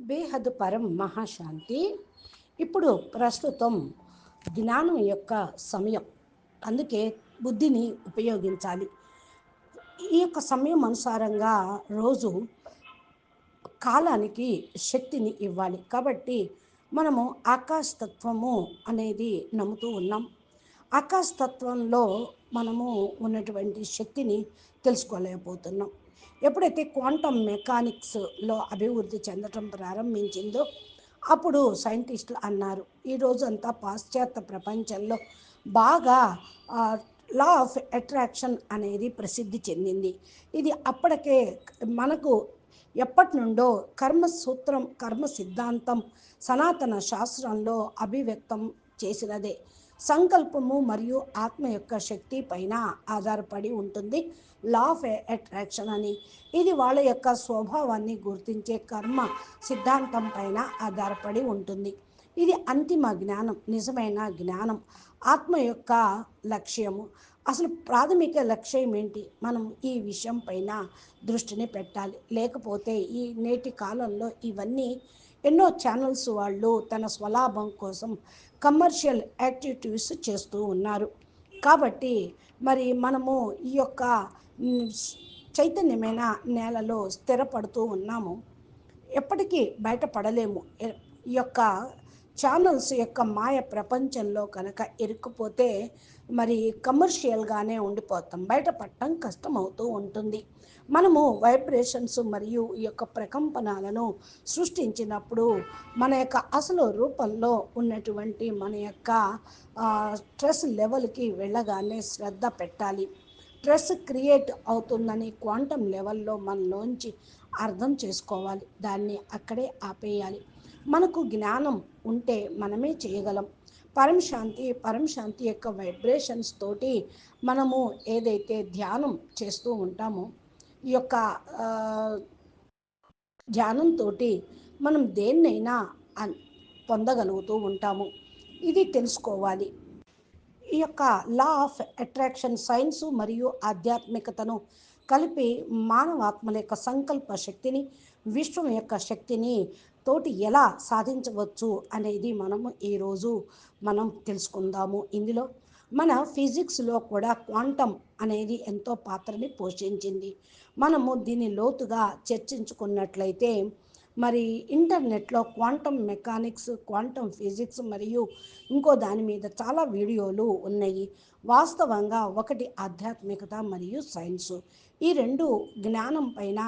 బేహద్ పరం మహాశాంతి. ఇప్పుడు ప్రస్తుతం జ్ఞానం యొక్క సమయం. అందుకే బుద్ధిని ఉపయోగించాలి. ఈ యొక్క సమయం అనుసారంగా రోజు కాలానికి శక్తిని ఇవ్వాలి. కాబట్టి మనము ఆకాశతత్వము అనేది నమ్ముతూ ఉన్నాం. ఆకాశతత్వంలో మనము ఉన్నటువంటి శక్తిని తెలుసుకోలేకపోతున్నాం. ఎప్పుడైతే క్వాంటమ్ మెకానిక్స్లో అభివృద్ధి చెందటం ప్రారంభించిందో అప్పుడు సైంటిస్టులు అన్నారు ఈరోజు అంతా పాశ్చాత్య ప్రపంచంలో బాగా లా ఆఫ్ అట్రాక్షన్ అనేది ప్రసిద్ధి చెందింది. ఇది అప్పటికే మనకు ఎప్పటి నుండో కర్మ సూత్రం కర్మ సిద్ధాంతం సనాతన శాస్త్రంలో అభివ్యక్తం చేసినదే. సంకల్పము మరియు ఆత్మ యొక్క శక్తి పైన ఆధారపడి ఉంటుంది. లా ఆఫ్ అట్రాక్షన్ అని. ఇది వాళ్ళ యొక్క స్వభావాన్ని గుర్తించే కర్మ సిద్ధాంతం పైన ఆధారపడి ఉంటుంది. ఇది అంతిమ జ్ఞానం నిజమైన జ్ఞానం ఆత్మ యొక్క లక్ష్యము. అసలు ప్రాథమిక లక్ష్యం ఏంటి? మనం ఈ విషయం పైన దృష్టిని పెట్టాలి. లేకపోతే ఈ నేటి కాలంలో ఇవన్నీ ఎన్నో ఛానల్స్ వాళ్ళు తన స్వలాభం కోసం కమర్షియల్ యాక్టివిటీస్ చేస్తూ ఉన్నారు. కాబట్టి మరి మనము ఈ యొక్క చైతన్యమైన నేలలో స్థిరపడుతూ ఉన్నాము. ఎప్పటికీ బయటపడలేము. ఈ యొక్క ఛానల్స్ యొక్క మాయ ప్రపంచంలో కనుక ఇరుక్కుపోతే మరి కమర్షియల్గానే ఉండిపోతాం. బయటపడటం కష్టమవుతూ ఉంటుంది. మనము వైబ్రేషన్స్ మరియు ఈ యొక్క ప్రకంపనాలను సృష్టించినప్పుడు మన యొక్క అసలు రూపంలో ఉన్నటువంటి మన యొక్క స్ట్రెస్ లెవెల్కి వెళ్ళగానే శ్రద్ధ పెట్టాలి. స్ట్రెస్ క్రియేట్ అవుతుందని క్వాంటమ్ లెవెల్లో మనలోంచి అర్థం చేసుకోవాలి. దాన్ని అక్కడే ఆపేయాలి. మనకు జ్ఞానం ఉంటే మనమే చేయగలం. పరంశాంతి పరంశాంతి యొక్క వైబ్రేషన్స్ తోటి మనము ఏదైతే ధ్యానం చేస్తూ ఉంటామో ఈ యొక్క ధ్యానంతో మనం దేన్నైనా పొందగలుగుతూ ఉంటాము. ఇది తెలుసుకోవాలి. ఈ యొక్క లా ఆఫ్ అట్రాక్షన్ సైన్సు మరియు ఆధ్యాత్మికతను కలిపి మానవాత్మల యొక్క సంకల్ప శక్తిని విశ్వం యొక్క శక్తిని తోటి ఎలా సాధించవచ్చు అనేది మనము ఈరోజు మనం తెలుసుకుందాము. ఇందులో మన ఫిజిక్స్లో కూడా క్వాంటమ్ అనేది ఎంతో పాత్రని పోషించింది. మనము దీన్ని లోతుగా చర్చించుకున్నట్లయితే మరి ఇంటర్నెట్లో క్వాంటమ్ మెకానిక్స్ క్వాంటమ్ ఫిజిక్స్ మరియు ఇంకో దాని మీద చాలా వీడియోలు ఉన్నాయి. వాస్తవంగా ఒకటి ఆధ్యాత్మికత మరియు సైన్స్. ఈ రెండు జ్ఞానం పైన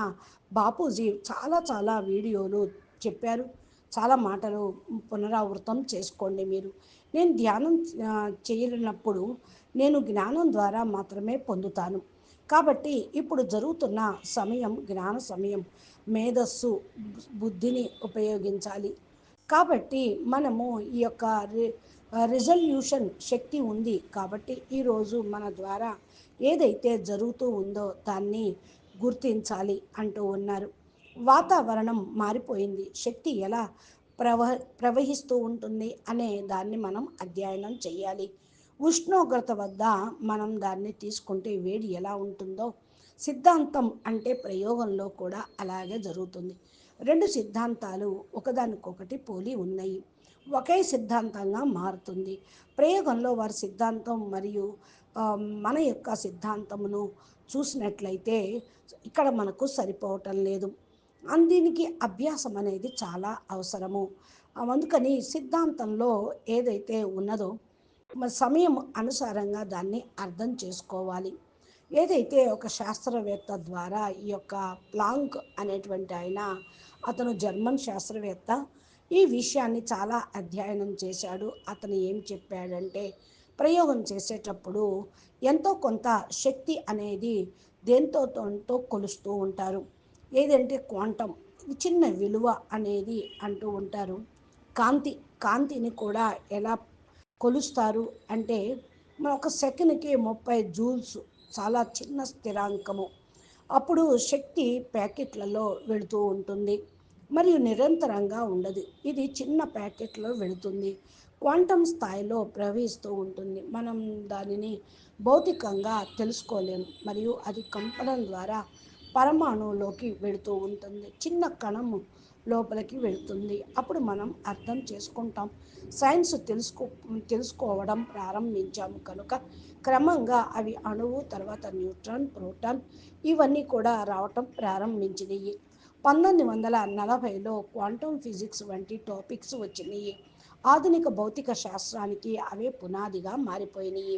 బాపూజీ చాలా చాలా వీడియోలు చెప్పారు. చాలా మాటలు పునరావృతం చేసుకోండి మీరు. నేను ధ్యానం చేయనప్పుడు నేను జ్ఞానం ద్వారా మాత్రమే పొందుతాను. కాబట్టి ఇప్పుడు జరుగుతున్న సమయం జ్ఞాన సమయం మేధస్సు బుద్ధిని ఉపయోగించాలి. కాబట్టి మనము ఈ యొక్క రిజల్యూషన్ శక్తి ఉంది కాబట్టి ఈరోజు మన ద్వారా ఏదైతే జరుగుతూ ఉందో దాన్ని గుర్తించాలి అంటూ ఉన్నారు. వాతావరణం మారిపోయింది. శక్తి ఎలా ప్రవ ప్రవహిస్తూ ఉంటుంది అనే దాన్ని మనం అధ్యయనం చేయాలి. ఉష్ణోగ్రత వద్ద మనం దాన్ని తీసుకుంటే వేడి ఎలా ఉంటుందో సిద్ధాంతం అంటే ప్రయోగంలో కూడా అలాగే జరుగుతుంది. రెండు సిద్ధాంతాలు ఒకదానికొకటి పోలి ఉన్నాయి. ఒకే సిద్ధాంతంగా మారుతుంది. ప్రయోగంలో వారి సిద్ధాంతం మరియు మన యొక్క సిద్ధాంతమును చూసినట్లయితే ఇక్కడ మనకు సరిపోవటం లేదు. దీనికి అభ్యాసం అనేది చాలా అవసరము. అందుకని సిద్ధాంతంలో ఏదైతే ఉన్నదో సమయం అనుసారంగా దాన్ని అర్థం చేసుకోవాలి. ఏదైతే ఒక శాస్త్రవేత్త ద్వారా ఈ యొక్క ప్లాంక్ అనేటువంటి ఆయన అతను జర్మన్ శాస్త్రవేత్త ఈ విషయాన్ని చాలా అధ్యయనం చేశాడు. అతను ఏం చెప్పాడంటే ప్రయోగం చేసేటప్పుడు ఎంతో కొంత శక్తి అనేది దేంతో కొలుస్తూ ఉంటారు. ఏదంటే క్వాంటం చిన్న విలువ అనేది అంటూ ఉంటారు. కాంతి కాంతిని కూడా ఎలా కొలుస్తారు అంటే ఒక సెకండ్కి ముప్పై జూల్స్ చాలా చిన్న స్థిరాంకము. అప్పుడు శక్తి ప్యాకెట్లలో వెళుతూ ఉంటుంది. మరియు నిరంతరంగా ఉండదు. ఇది చిన్న ప్యాకెట్లో వెళుతుంది. క్వాంటమ్ స్థాయిలో ప్రవహిస్తూ ఉంటుంది. మనం దానిని భౌతికంగా తెలుసుకోలేము మరియు అది కంపనం ద్వారా పరమాణువులోకి వెళుతూ ఉంటుంది. చిన్న కణము లోపలికి వెళుతుంది. అప్పుడు మనం అర్థం చేసుకుంటాం. సైన్స్ తెలుసుకో తెలుసుకోవడం ప్రారంభించాము కనుక క్రమంగా అవి అణువు తర్వాత న్యూట్రాన్ ప్రోటాన్ ఇవన్నీ కూడా రావటం ప్రారంభించినాయి. పంతొమ్మిది వందల నలభైలో క్వాంటమ్ ఫిజిక్స్ వంటి టాపిక్స్ వచ్చినాయి. ఆధునిక భౌతిక శాస్త్రానికి అవే పునాదిగా మారిపోయినాయి.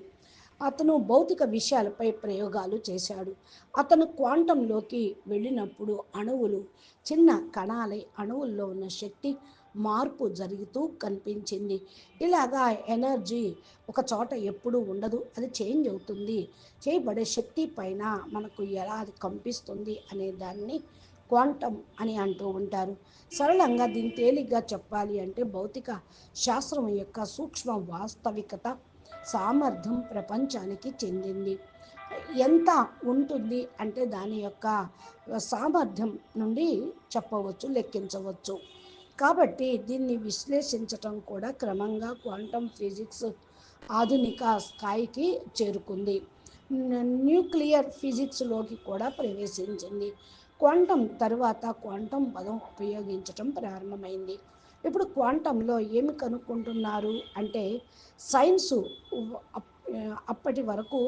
అతను భౌతిక విషయాలపై ప్రయోగాలు చేశాడు. అతను క్వాంటంలోకి వెళ్ళినప్పుడు అణువులు చిన్న కణాలై అణువుల్లో ఉన్న శక్తి మార్పు జరుగుతూ కనిపించింది. ఇలాగా ఎనర్జీ ఒక చోట ఎప్పుడూ ఉండదు. అది చేంజ్ అవుతుంది. చేయబడే శక్తి పైన మనకు ఎలా అది కంపిస్తుంది అనే దాన్ని క్వాంటమ్ అని అంటూ ఉంటారు. సరళంగా దీన్ని తేలిగ్గా చెప్పాలి అంటే భౌతిక శాస్త్రం యొక్క సూక్ష్మ వాస్తవికత సామర్థ్యం ప్రపంచానికి చెందింది. ఎంత ఉంటుంది అంటే దాని యొక్క సామర్థ్యం నుండి చెప్పవచ్చు లెక్కించవచ్చు. కాబట్టి దీన్ని విశ్లేషించటం కూడా క్రమంగా క్వాంటమ్ ఫిజిక్స్ ఆధునిక స్థాయికి చేరుకుంది. న్యూక్లియర్ ఫిజిక్స్లోకి కూడా ప్రవేశించింది. క్వాంటం తర్వాత క్వాంటం పదం ఉపయోగించటం ప్రారంభమైంది. ఇప్పుడు క్వాంటంలో ఏమి కనుక్కుంటున్నారు అంటే సైన్సు అప్పటి వరకు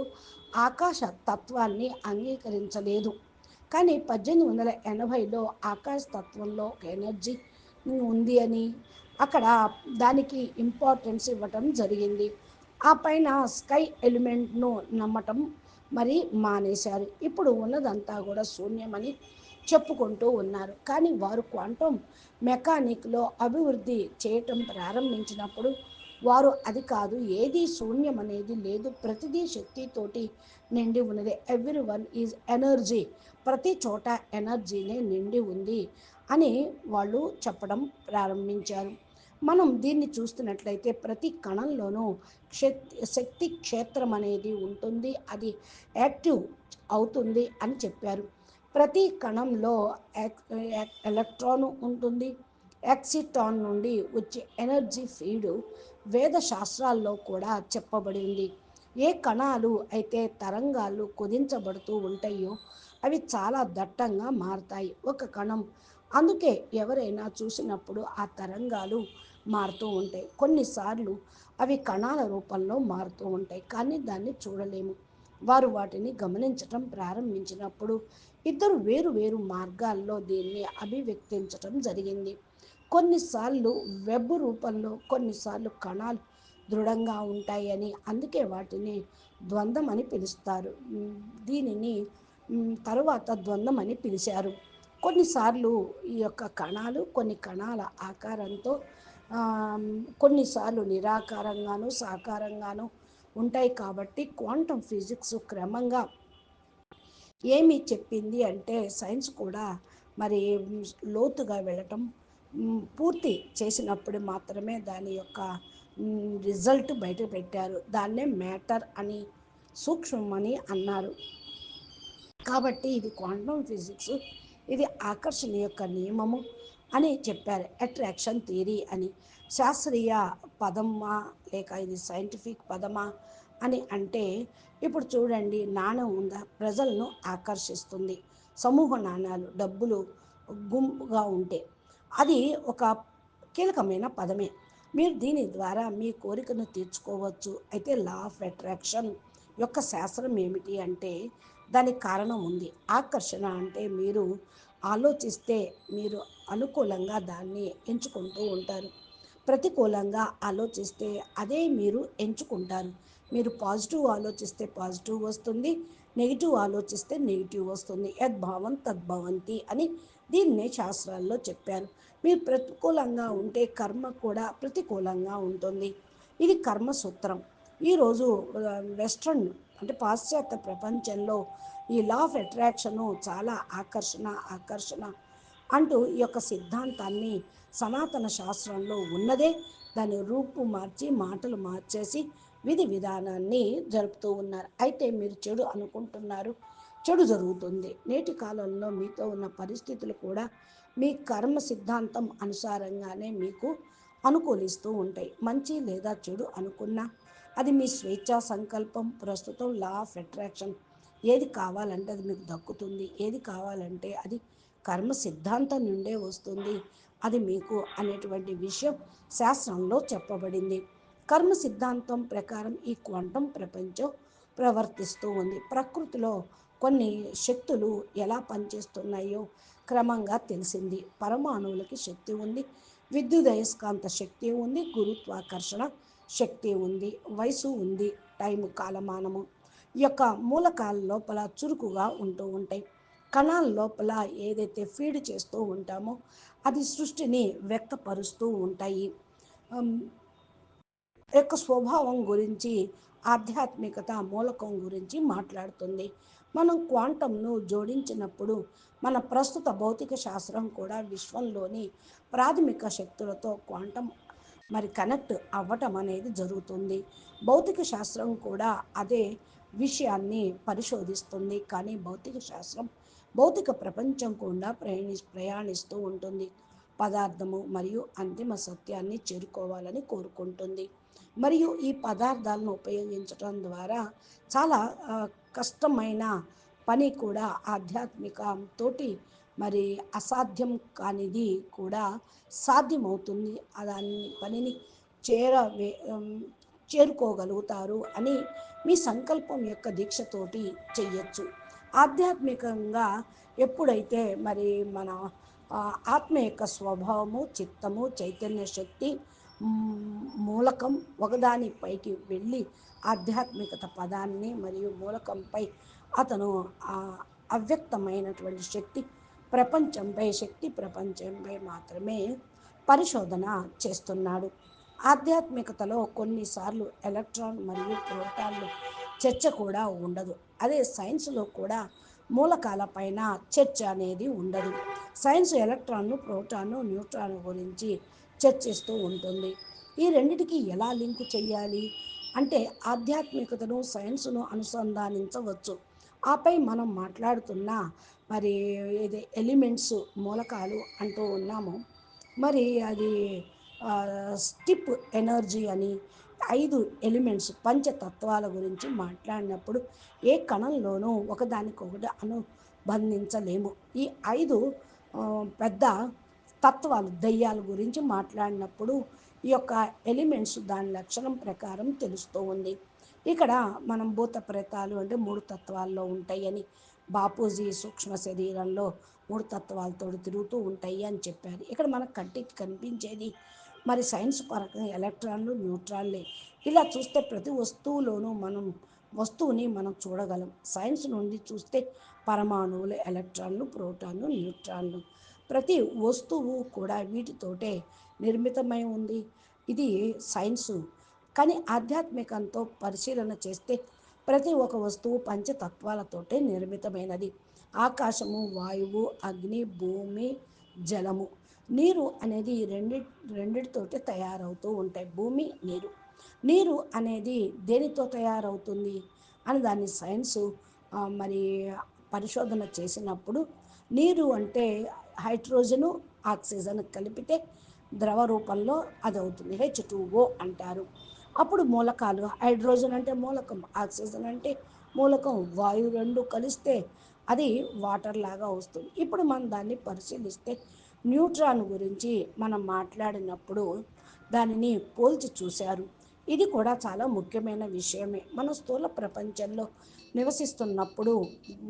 ఆకాశ తత్వాన్ని అంగీకరించలేదు. కానీ పద్దెనిమిది వందల ఎనభైలో ఆకాశ తత్వంలో ఒక ఎనర్జీ ఉంది అని అక్కడ దానికి ఇంపార్టెన్స్ ఇవ్వటం జరిగింది. ఆ పైన స్కై ఎలిమెంట్ను నమ్మటం మరి మానేశారు. ఇప్పుడు ఉన్నదంతా కూడా శూన్యమని చెప్పుకుంటూ ఉన్నారు. కానీ వారు క్వాంటమ్ మెకానిక్లో అభివృద్ధి చేయటం ప్రారంభించినప్పుడు వారు అది కాదు ఏది శూన్యం అనేది లేదు. ప్రతిదీ శక్తితోటి నిండి ఉన్నది. ఎవ్రీ వన్ ఈజ్ ఎనర్జీ ప్రతి చోట ఎనర్జీనే నిండి ఉంది అని వాళ్ళు చెప్పడం ప్రారంభించారు. మనం దీన్ని చూస్తున్నట్లయితే ప్రతి కణంలోనూ శక్తి శక్తి క్షేత్రం అనేది ఉంటుంది. అది యాక్టివ్ అవుతుంది అని చెప్పారు. ప్రతి కణంలో ఎలక్ట్రాన్ ఉంటుంది. యాక్సిటాన్ నుండి వచ్చే ఎనర్జీ ఫీడ్ వేద శాస్త్రాల్లో కూడా చెప్పబడింది. ఏ కణాలు అయితే తరంగాలు కుదించబడుతూ ఉంటాయో అవి చాలా దట్టంగా మారుతాయి ఒక కణం. అందుకే ఎవరైనా చూసినప్పుడు ఆ తరంగాలు మారుతూ ఉంటాయి. కొన్నిసార్లు అవి కణాల రూపంలో మారుతూ ఉంటాయి. కానీ దాన్ని చూడలేము. వారు వాటిని గమనించటం ప్రారంభించినప్పుడు ఇద్దరు వేరు వేరు మార్గాల్లో దీన్ని అభివ్యక్తించటం జరిగింది. కొన్నిసార్లు వెబ్ రూపంలో కొన్నిసార్లు కణాలు దృఢంగా ఉంటాయని అందుకే వాటిని ద్వంద్వం అని పిలుస్తారు. దీనిని తరువాత ద్వంద్వం అని పిలిచారు. కొన్నిసార్లు ఈ యొక్క కణాలు కొన్ని కణాల ఆకారంతో కొన్నిసార్లు నిరాకారంగాను సాకారంగాను ఉంటాయి కాబట్టి క్వాంటమ్ ఫిజిక్స్ క్రమంగా ఏమి చెప్పింది అంటే సైన్స్ కూడా మరి లోతుగా వెళ్ళటం పూర్తి చేసినప్పుడు మాత్రమే దాని యొక్క రిజల్ట్ బయట పెట్టారు. దాన్నే మ్యాటర్ అని సూక్ష్మం అని అన్నారు. కాబట్టి ఇది క్వాంటమ్ ఫిజిక్స్ ఇది ఆకర్షణ యొక్క నియమము అని చెప్పారు. అట్రాక్షన్ థియరీ అని. శాస్త్రీయ పదమా లేక ఇది సైంటిఫిక్ పదమా అని అంటే ఇప్పుడు చూడండి నాణం ఉందా? ప్రజలను ఆకర్షిస్తుంది. సమూహ నాణ్యాలు డబ్బులు గుంపుగా ఉంటే. అది ఒక కీలకమైన పదమే. మీరు దీని ద్వారా మీ కోరికను తీర్చుకోవచ్చు. అయితే లా ఆఫ్ అట్రాక్షన్ యొక్క శాస్త్రం ఏమిటి అంటే దానికి కారణం ఉంది. ఆకర్షణ అంటే మీరు ఆలోచిస్తే మీరు అనుకూలంగా దాన్ని ఎంచుకుంటూ ఉంటారు. ప్రతికూలంగా ఆలోచిస్తే అదే మీరు ఎంచుకుంటారు. మీరు పాజిటివ్ ఆలోచిస్తే పాజిటివ్ వస్తుంది నెగిటివ్ ఆలోచిస్తే నెగిటివ్ వస్తుంది. యద్భావం తద్భవంతి అని దీన్నే శాస్త్రాల్లో చెప్పారు. మీరు ప్రతికూలంగా ఉంటే కర్మ కూడా ప్రతికూలంగా ఉంటుంది. ఇది కర్మ సూత్రం. ఈరోజు వెస్ట్రన్ అంటే పాశ్చాత్య ప్రపంచంలో ఈ లా ఆఫ్ అట్రాక్షను చాలా ఆకర్షణ ఆకర్షణ అంటూ ఈ యొక్క సిద్ధాంతాన్ని సనాతన శాస్త్రంలో ఉన్నదే. దాని రూపు మార్చి మాటలు మార్చేసి విధి విధానాన్ని జరుపుతూ ఉన్నారు. అయితే మీరు చెడు అనుకుంటున్నారు. చెడు జరుగుతుంది. నేటి కాలంలో మీతో ఉన్న పరిస్థితులు కూడా మీ కర్మ సిద్ధాంతం అనుసారంగానే మీకు అనుకూలిస్తూ ఉంటాయి. మంచి లేదా చెడు అనుకున్నా అది మీ స్వేచ్ఛా సంకల్పం ప్రస్తుతం లా ఆఫ్ అట్రాక్షన్. ఏది కావాలంటే అది మీకు దక్కుతుంది. ఏది కావాలంటే అది కర్మ సిద్ధాంతం నుండే వస్తుంది. అది మీకు అనేటువంటి విషయం శాస్త్రంలో చెప్పబడింది. కర్మ సిద్ధాంతం ప్రకారం ఈ క్వాంటం ప్రపంచం ప్రవర్తిస్తూ ఉంది. ప్రకృతిలో కొన్ని శక్తులు ఎలా పనిచేస్తున్నాయో క్రమంగా తెలిసింది. పరమాణువులకి శక్తి ఉంది. విద్యుదయస్కాంత శక్తి ఉంది. గురుత్వాకర్షణ శక్తి ఉంది. వయసు ఉంది. టైం కాలమానము ఈ యొక్క మూలకాల లోపల చురుకుగా ఉంటూ ఉంటాయి. కణాల లోపల ఏదైతే ఫీడ్ చేస్తూ ఉంటామో అది సృష్టిని వ్యక్తపరుస్తూ ఉంటాయి. యొక్క స్వభావం గురించి ఆధ్యాత్మికత మూలకం గురించి మాట్లాడుతుంది. మనం క్వాంటంను జోడించినప్పుడు మన ప్రస్తుత భౌతిక శాస్త్రం కూడా విశ్వంలోని ప్రాథమిక శక్తులతో క్వాంటం మరి కనెక్ట్ అవ్వటం అనేది జరుగుతుంది. భౌతిక శాస్త్రం కూడా అదే విషయాన్ని పరిశోధిస్తుంది. కానీ భౌతిక శాస్త్రం భౌతిక ప్రపంచం కూడా ప్రయాణి ప్రయాణిస్తూ ఉంటుంది. పదార్థము మరియు అంతిమ సత్యాన్ని చేరుకోవాలని కోరుకుంటుంది. మరియు ఈ పదార్థాలను ఉపయోగించడం ద్వారా చాలా కష్టమైన పని కూడా ఆధ్యాత్మికంతో మరి అసాధ్యం కానిది కూడా సాధ్యమవుతుంది. దాని పనిని చేర చేరుకోగలుగుతారు అని మీ సంకల్పం యొక్క దీక్షతోటి చెయ్యొచ్చు. ఆధ్యాత్మికంగా ఎప్పుడైతే మరి మన ఆత్మ యొక్క స్వభావము చిత్తము చైతన్య శక్తి మూలకం ఒకదాని పైకి వెళ్ళి ఆధ్యాత్మికత పదాన్ని మరియు మూలకంపై అతను అవ్యక్తమైనటువంటి శక్తి ప్రపంచంపై శక్తి ప్రపంచంపై మాత్రమే పరిశోధన చేస్తున్నాడు. ఆధ్యాత్మికతలో కొన్నిసార్లు ఎలక్ట్రాన్ మరియు ప్రోటాన్లు చర్చ కూడా ఉండదు. అదే సైన్స్లో కూడా మూలకాల పైన చర్చ అనేది ఉండదు. సైన్స్ ఎలక్ట్రాన్లు ప్రోటాన్లు న్యూట్రాన్ గురించి చర్చిస్తూ ఉంటుంది. ఈ రెండిటికి ఎలా లింకు చేయాలి? అంటే ఆధ్యాత్మికతను సైన్స్ను అనుసంధానించవచ్చు. ఆపై మనం మాట్లాడుతున్న మరి ఇది ఎలిమెంట్స్ మూలకాలు అంటూ ఉన్నాము. మరి అది స్టిప్ ఎనర్జీ అని ఐదు ఎలిమెంట్స్ పంచతత్వాల గురించి మాట్లాడినప్పుడు ఏ కణంలోనూ ఒకదానికొకటి అనుబంధించలేము. ఈ ఐదు పెద్ద తత్వాలు దయ్యాల గురించి మాట్లాడినప్పుడు ఈ యొక్క ఎలిమెంట్స్ దాని లక్షణం ప్రకారం తెలుస్తూ ఉంది. ఇక్కడ మనం భూత ప్రేతాలు అంటే మూడు తత్వాల్లో ఉంటాయని బాపూజీ సూక్ష్మ శరీరంలో మూడు తత్వాలతో తిరుగుతూ ఉంటాయి అని చెప్పారు. ఇక్కడ మనకు కంటికి కనిపించేది మరి సైన్స్ పరంగా ఎలక్ట్రాన్లు న్యూట్రాన్లే. ఇలా చూస్తే ప్రతి వస్తువులోనూ మనం వస్తువుని మనం చూడగలం. సైన్స్ నుండి చూస్తే పరమాణువులు ఎలక్ట్రాన్లు ప్రోటాన్లు న్యూట్రాన్లు. ప్రతి వస్తువు కూడా వీటితోటే నిర్మితమై ఉంది. ఇది సైన్సు. కానీ ఆధ్యాత్మికంతో పరిశీలన చేస్తే ప్రతి ఒక్క వస్తువు పంచతత్వాలతోటే నిర్మితమైనది. ఆకాశము వాయువు అగ్ని భూమి జలము. నీరు అనేది రెండి రెండిటితోటి తయారవుతూ ఉంటాయి. భూమి నీరు. నీరు అనేది దేనితో తయారవుతుంది? అని దాన్ని సైన్సు మరి పరిశోధన చేసినప్పుడు నీరు అంటే హైడ్రోజను ఆక్సిజన్ కలిపితే ద్రవ రూపంలో అది అవుతుంది హెచ్ టూఓ అంటారు. అప్పుడు మూలకాలు హైడ్రోజన్ అంటే మూలకం ఆక్సిజన్ అంటే మూలకం వాయువు రెండు కలిస్తే అది వాటర్ లాగా వస్తుంది. ఇప్పుడు మనం దాన్ని పరిశీలిస్తే న్యూట్రాన్ గురించి మనం మాట్లాడినప్పుడు దానిని పోల్చి చూశారు. ఇది కూడా చాలా ముఖ్యమైన విషయమే. మన స్థూల ప్రపంచంలో నివసిస్తున్నప్పుడు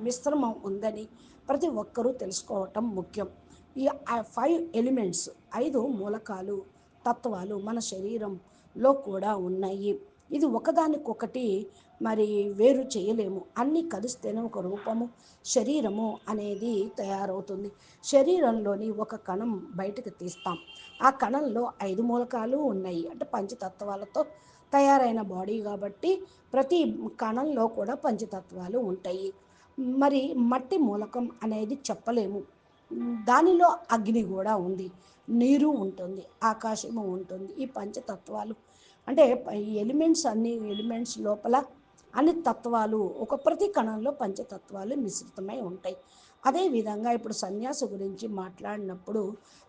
మిశ్రమం ఉందని ప్రతి ఒక్కరూ తెలుసుకోవటం ముఖ్యం. ఈ ఫైవ్ ఎలిమెంట్స్ ఐదు మూలకాలు తత్వాలు మన శరీరంలో కూడా ఉన్నాయి. ఇది ఒకదానికొకటి మరి వేరు చేయలేము. అన్నీ కలిస్తేనే ఒక రూపము శరీరము అనేది తయారవుతుంది. శరీరంలోని ఒక కణం బయటకు తీస్తాం. ఆ కణంలో ఐదు మూలకాలు ఉన్నాయి. అంటే పంచతత్వాలతో తయారైన బాడీ కాబట్టి ప్రతి కణంలో కూడా పంచతత్వాలు ఉంటాయి. మరి మట్టి మూలకం అనేది చెప్పలేము. దానిలో అగ్ని కూడా ఉంది. నీరు ఉంటుంది. ఆకాశము ఉంటుంది. ఈ పంచతత్వాలు అంటే ఈ ఎలిమెంట్స్ అన్ని ఎలిమెంట్స్ లోపల అన్ని తత్వాలు ఒక ప్రతి కణంలో పంచతత్వాలు మిశ్రితమై ఉంటాయి. అదేవిధంగా ఇప్పుడు సన్యాస గురించి మాట్లాడినప్పుడు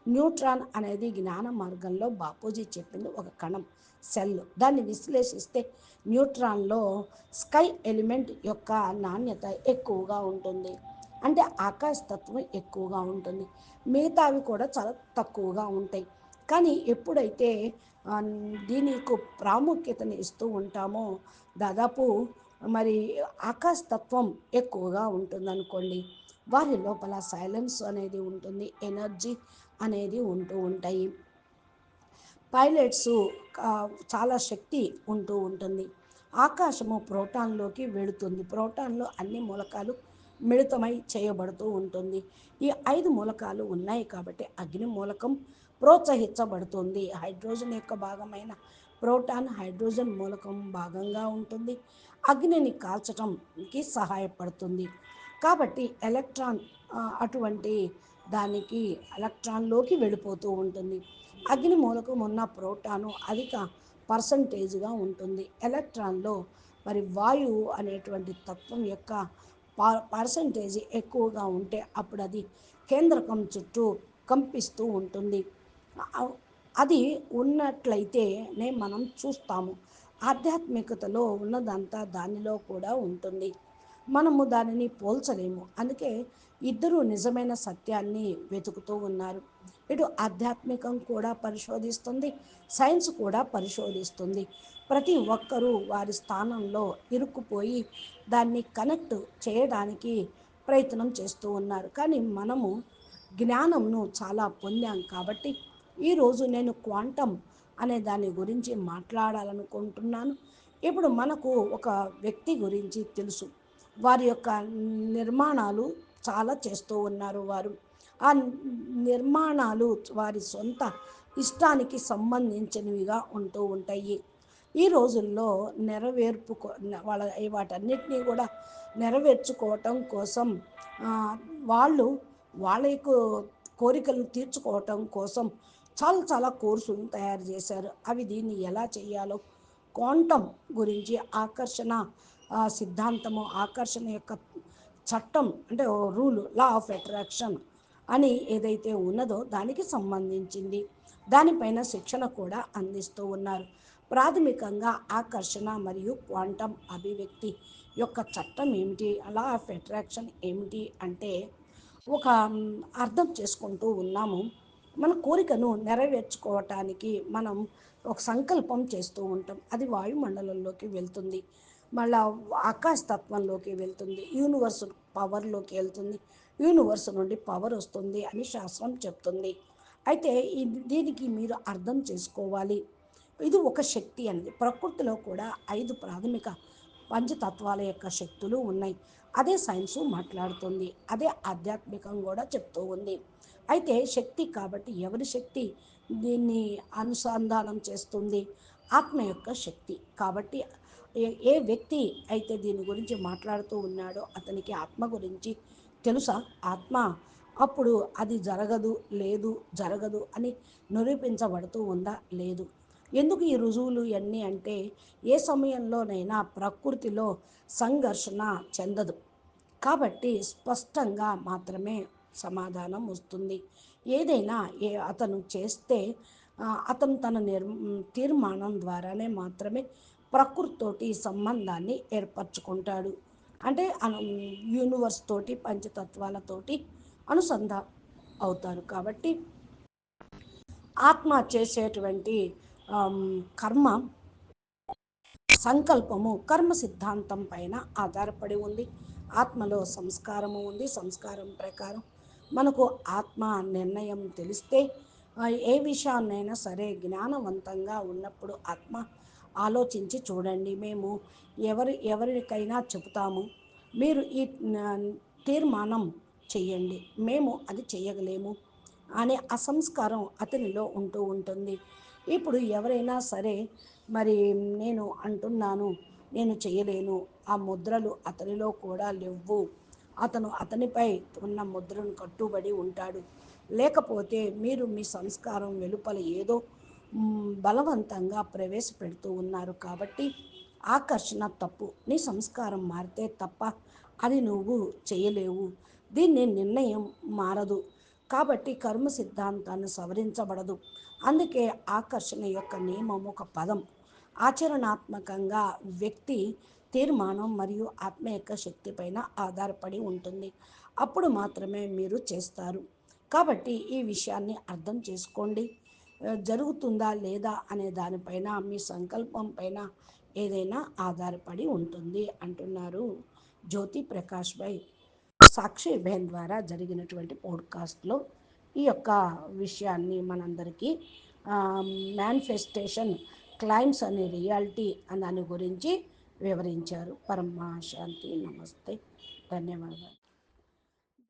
న్యూట్రాన్ అనేది జ్ఞాన మార్గంలో బాపూజీ చెప్పింది ఒక కణం సెల్. దాన్ని విశ్లేషిస్తే న్యూట్రాన్లో స్కై ఎలిమెంట్ యొక్క నాణ్యత ఎక్కువగా ఉంటుంది. అంటే ఆకాశ తత్వం ఎక్కువగా ఉంటుంది. మిగతావి కూడా చాలా తక్కువగా ఉంటాయి. కానీ ఎప్పుడైతే దీనికి ప్రాముఖ్యతను ఇస్తూ ఉంటామో. దాదాపు మరి ఆకాశతత్వం ఎక్కువగా ఉంటుందనుకోండి వారి లోపల సైలెన్స్ అనేది ఉంటుంది ఎనర్జీ అనేది ఉంటూ ఉంటాయి. పైలట్స్ చాలా శక్తి ఉంటూ ఉంటుంది. ఆకాశము ప్రోటాన్లోకి వెళుతుంది. ప్రోటాన్లో అన్ని మూలకాలు మిళితమై చేయబడుతూ ఉంటుంది. ఈ ఐదు మూలకాలు ఉన్నాయి కాబట్టి అగ్ని మూలకం ప్రోత్సహించబడుతుంది. హైడ్రోజన్ యొక్క భాగమైన ప్రోటాన్ హైడ్రోజన్ మూలకం భాగంగా ఉంటుంది. అగ్నిని కాల్చడంకి సహాయపడుతుంది. కాబట్టి ఎలక్ట్రాన్ అటువంటి దానికి ఎలక్ట్రాన్లోకి వెళ్ళిపోతూ ఉంటుంది. అగ్ని మూలకం ఉన్న ప్రోటాను అధిక పర్సంటేజ్గా ఉంటుంది. ఎలక్ట్రాన్లో మరి వాయువు అనేటువంటి తత్వం యొక్క పర్సంటేజ్ ఎక్కువగా ఉంటే అప్పుడు అది కేంద్రకం చుట్టూ కంపిస్తూ ఉంటుంది. అది ఉన్నట్లయితేనే మనం చూస్తాము. ఆధ్యాత్మికతలో ఉన్నదంతా దానిలో కూడా ఉంటుంది. మనము దానిని పోల్చలేము. అందుకే ఇద్దరు నిజమైన సత్యాన్ని వెతుకుతూ ఉన్నారు. ఇటు ఆధ్యాత్మికం కూడా పరిశోధిస్తుంది సైన్స్ కూడా పరిశోధిస్తుంది. ప్రతి ఒక్కరూ వారి స్థానంలో ఇరుక్కుపోయి దాన్ని కనెక్ట్ చేయడానికి ప్రయత్నం చేస్తూ ఉన్నారు. కానీ మనము జ్ఞానంను చాలా పొందాం కాబట్టి ఈరోజు నేను క్వాంటమ్ అనే దాని గురించి మాట్లాడాలనుకుంటున్నాను. ఇప్పుడు మనకు ఒక వ్యక్తి గురించి తెలుసు. వారి యొక్క నిర్మాణాలు చాలా చేస్తూ ఉన్నారు వారు. ఆ నిర్మాణాలు వారి సొంత ఇష్టానికి సంబంధించినవిగా ఉంటూ ఉంటాయి. ఈ రోజుల్లో నెరవేర్పు వాళ్ళ వాటన్నిటినీ కూడా నెరవేర్చుకోవటం కోసం వాళ్ళు వాళ్ళ యొక్క కోరికలను తీర్చుకోవటం కోసం చాలా చాలా కోర్సులు తయారు చేశారు. అవి దీన్ని ఎలా చేయాలో క్వాంటం గురించి ఆకర్షణ సిద్ధాంతము ఆకర్షణ యొక్క చట్టం అంటే రూల్ లా ఆఫ్ అట్రాక్షన్ అని ఏదైతే ఉన్నదో దానికి సంబంధించింది. దానిపైన శిక్షణ కూడా అందిస్తూ ఉన్నారు. ప్రాథమికంగా ఆకర్షణ మరియు క్వాంటం అభివ్యక్తి యొక్క చట్టం ఏమిటి? లా ఆఫ్ అట్రాక్షన్ ఏమిటి? అంటే ఒక అర్థం చేసుకుంటూ ఉన్నాము. మన కోరికను నెరవేర్చుకోవటానికి మనం ఒక సంకల్పం చేస్తూ ఉంటాం. అది వాయుమండలంలోకి వెళ్తుంది. మళ్ళా ఆకాశతత్వంలోకి వెళ్తుంది. యూనివర్స్ పవర్లోకి వెళ్తుంది. యూనివర్స్ నుండి పవర్ వస్తుంది అని శాస్త్రం చెప్తుంది. అయితే దీనికి మీరు అర్థం చేసుకోవాలి. ఇది ఒక శక్తి అనేది. ప్రకృతిలో కూడా ఐదు ప్రాథమిక పంచతత్వాల యొక్క శక్తులు ఉన్నాయి. అదే సైన్సు మాట్లాడుతుంది. అదే ఆధ్యాత్మికం కూడా చెప్తూ ఉంది. అయితే శక్తి కాబట్టి ఎవరి శక్తి? దీన్ని అనుసంధానం చేస్తుంది ఆత్మ యొక్క శక్తి. కాబట్టి ఏ వ్యక్తి అయితే దీని గురించి మాట్లాడుతూ ఉన్నాడో అతనికి ఆత్మ గురించి తెలుసా? ఆత్మ అప్పుడు అది జరగదు లేదు జరగదు అని నిరూపించబడుతూ ఉందా? లేదు. ఎందుకు ఈ రుజువులు ఇవన్నీ అంటే ఏ సమయంలోనైనా ప్రకృతిలో సంఘర్షణ చెందదు. కాబట్టి స్పష్టంగా మాత్రమే సమాధానం వస్తుంది. ఏదైనా ఏ అతను చేస్తే అతను తన నిర్ తీర్మానం ద్వారానే మాత్రమే ప్రకృతితోటి సంబంధాన్ని ఏర్పరచుకుంటాడు. అంటే యూనివర్స్ తోటి పంచతత్వాలతోటి అనుసంధా అవుతారు. కాబట్టి ఆత్మ చేసేటువంటి కర్మ సంకల్పము కర్మ సిద్ధాంతం పైన ఆధారపడి ఉంది. ఆత్మలో సంస్కారము ఉంది. సంస్కారం ప్రకారం మనకు ఆత్మ నిర్ణయం తెలిస్తే ఏ విషయాన్నైనా సరే జ్ఞానవంతంగా ఉన్నప్పుడు ఆత్మ ఆలోచించి చూడండి. మేము ఎవరి ఎవరికైనా చెబుతాము మీరు ఈ తీర్మానం చెయ్యండి. మేము అది చేయగలేము అనే అసంస్కారం అతనిలో ఉంటూ ఉంటుంది. ఇప్పుడు ఎవరైనా సరే మరి నేను అంటున్నాను నేను చేయలేను. ఆ ముద్రలు అతనిలో కూడా లేవు. అతను అతనిపై ఉన్న ముద్రను కట్టుబడి ఉంటాడు. లేకపోతే మీరు మీ సంస్కారం వెలుపల ఏదో బలవంతంగా ప్రవేశపెడుతూ ఉన్నారు కాబట్టి ఆకర్షణ తప్పు. నీ సంస్కారం మారితే తప్ప అది నువ్వు చేయలేవు. దీన్ని నిర్ణయం మారదు. కాబట్టి కర్మ సిద్ధాంతాన్ని సవరించబడదు. అందుకే ఆకర్షణ యొక్క నియమం ఒక పదం. ఆచరణాత్మకంగా వ్యక్తి తీర్మానం మరియు ఆత్మ యొక్క శక్తి పైన ఆధారపడి ఉంటుంది. అప్పుడు మాత్రమే మీరు చేస్తారు. కాబట్టి ఈ విషయాన్ని అర్థం చేసుకోండి. జరుగుతుందా లేదా అనే దానిపైన మీ సంకల్పం పైన ఏదైనా ఆధారపడి ఉంటుంది అంటున్నారు జ్యోతి ప్రకాష్ భై సాక్షి బెన్ ద్వారా జరిగినటువంటి పోడ్కాస్ట్లో ఈ యొక్క విషయాన్ని మనందరికీ మేనిఫెస్టేషన్ క్లైమ్స్ అనే రియాలిటీ అని దాని గురించి వివరించారు. పరమాశాంతి నమస్తే. ధన్యవాదాలు.